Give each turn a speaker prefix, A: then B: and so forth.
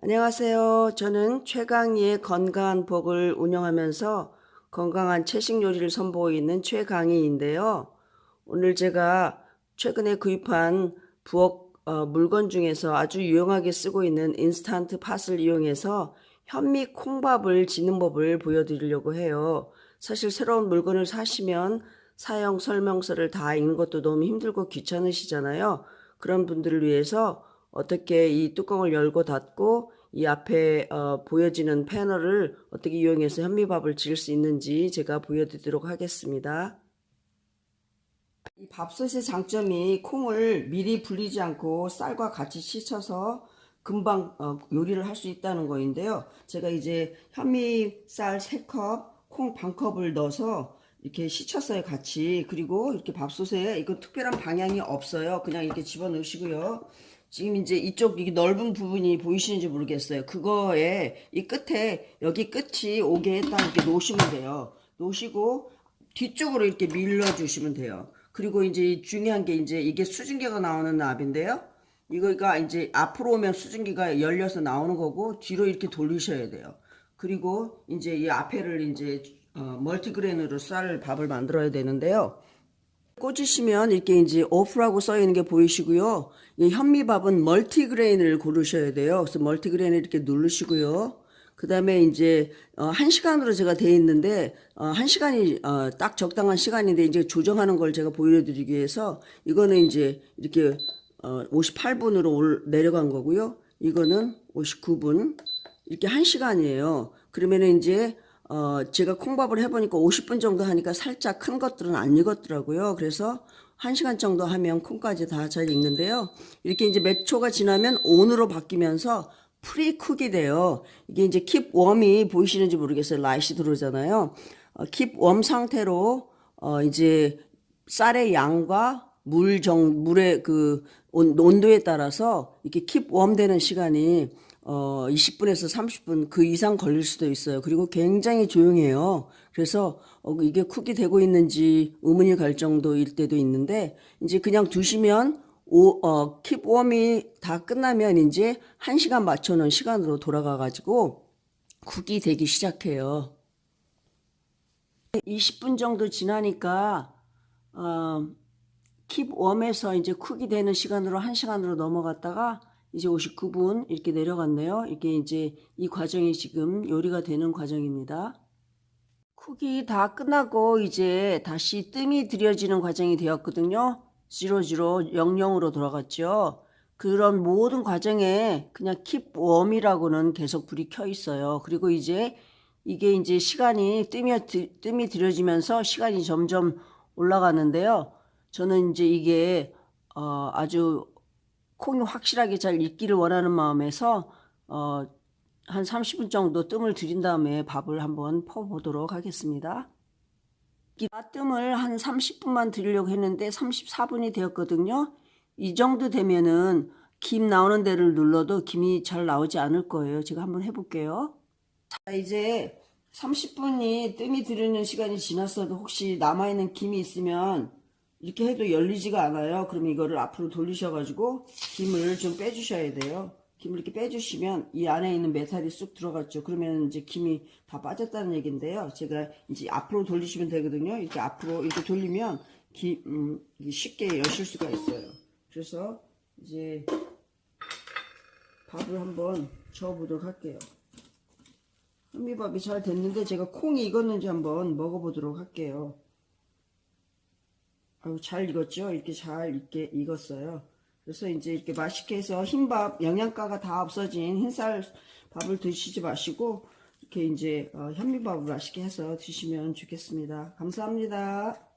A: 안녕하세요. 저는 최강희의 건강한 복을 운영하면서 건강한 채식 요리를 선보이고 있는 최강희인데요. 오늘 제가 최근에 구입한 부엌 어, 물건 중에서 아주 유용하게 쓰고 있는 인스턴트 팥을 이용해서 현미 콩밥을 짓는 법을 보여드리려고 해요. 사실 새로운 물건을 사시면 사용 설명서를 다 읽는 것도 너무 힘들고 귀찮으시잖아요. 그런 분들을 위해서 어떻게 이 뚜껑을 열고 닫고 이 앞에 어, 보여지는 패널을 어떻게 이용해서 현미밥을 지을 수 있는지 제가 보여드리도록 하겠습니다. 이 밥솥의 장점이 콩을 미리 불리지 않고 쌀과 같이 씻어서 금방 어, 요리를 할 수 있다는 거인데요. 제가 이제 현미쌀 3컵, 콩 반컵을 넣어서 이렇게 씻혔어요, 같이. 그리고 이렇게 밥솥에 이거 특별한 방향이 없어요. 그냥 이렇게 집어넣으시고요. 지금 이제 이쪽 이 넓은 부분이 보이시는지 모르겠어요. 그거에 이 끝에 여기 끝이 오게 딱 이렇게 놓으시면 돼요. 놓으시고 뒤쪽으로 이렇게 밀어주시면 돼요. 그리고 이제 중요한 게 이제 이게 수증기가 나오는 납인데요. 이거가 이제 앞으로 오면 수증기가 열려서 나오는 거고 뒤로 이렇게 돌리셔야 돼요. 그리고 이제 이 앞에를 이제 어, 멀티그레인으로 쌀 밥을 만들어야 되는데요. 꽂으시면 이렇게 이제 오프라고 써 있는 게 보이시고요. 이 현미밥은 멀티그레인을 고르셔야 돼요. 그래서 멀티그레인을 이렇게 누르시고요. 그 다음에 이제 어, 한 시간으로 제가 돼 있는데 어, 한 시간이 어, 딱 적당한 시간인데 이제 조정하는 걸 제가 보여드리기 위해서 이거는 이제 이렇게 어, 58분으로 올, 내려간 거고요. 이거는 59분 이렇게 한 시간이에요. 그러면은 이제 어, 제가 콩밥을 해보니까 50분 정도 하니까 살짝 큰 것들은 안 익었더라고요. 그래서 1시간 정도 하면 콩까지 다 잘 익는데요. 이렇게 이제 몇 초가 지나면 온으로 바뀌면서 프리쿡이 돼요. 이게 이제 킵 웜이 보이시는지 모르겠어요. 라이시 들어오잖아요. 어, 킵웜 상태로 어, 이제 쌀의 양과 물 정, 물의 그 온, 온도에 따라서 이렇게 킵웜 되는 시간이 어, 20분에서 30분 그 이상 걸릴 수도 있어요. 그리고 굉장히 조용해요. 그래서 어, 이게 쿡이 되고 있는지 의문이 갈 정도일 때도 있는데 이제 그냥 두시면 오, 어, 킵웜이 다 끝나면 이제 1시간 맞춰놓은 시간으로 돌아가가지고 쿡이 되기 시작해요. 20분 정도 지나니까 어, 킵웜에서 이제 쿡이 되는 시간으로 1시간으로 넘어갔다가 이제 59분 이렇게 내려갔네요. 이게 이제 이 과정이 지금 요리가 되는 과정입니다. 쿡이 다 끝나고 이제 다시 뜸이 들여지는 과정이 되었거든요. 00, 00으로 돌아갔죠. 그런 모든 과정에 그냥 킵 웜이라고는 계속 불이 켜 있어요. 그리고 이제 이게 이제 시간이 뜸이, 뜸이 들여지면서 시간이 점점 올라가는데요. 저는 이제 이게 어, 아주 콩이 확실하게 잘 익기를 원하는 마음에서 어, 한 30분 정도 뜸을 들인 다음에 밥을 한번 퍼보도록 하겠습니다. 이 뜸을 한 30분만 들이려고 했는데 34분이 되었거든요. 이 정도 되면은 김 나오는 데를 눌러도 김이 잘 나오지 않을 거예요. 제가 한번 해볼게요. 자, 이제 30분이 뜸이 들이는 시간이 지났어도 혹시 남아있는 김이 있으면 이렇게 해도 열리지가 않아요. 그럼 이거를 앞으로 돌리셔가지고 김을 좀 빼주셔야 돼요. 김을 이렇게 빼주시면 이 안에 있는 메탈이 쑥 들어갔죠. 그러면 이제 김이 다 빠졌다는 얘기인데요. 제가 이제 앞으로 돌리시면 되거든요. 이렇게 앞으로 이렇게 돌리면 기, 음, 쉽게 여실 수가 있어요. 그래서 이제 밥을 한번 저어보도록 할게요. 현미밥이 잘 됐는데 제가 콩이 익었는지 한번 먹어보도록 할게요. 아유, 잘 익었죠? 이렇게 잘 익게 익었어요. 그래서 이제 이렇게 맛있게 해서 흰밥, 영양가가 다 없어진 흰쌀 밥을 드시지 마시고, 이렇게 이제 어, 현미밥을 맛있게 해서 드시면 좋겠습니다. 감사합니다.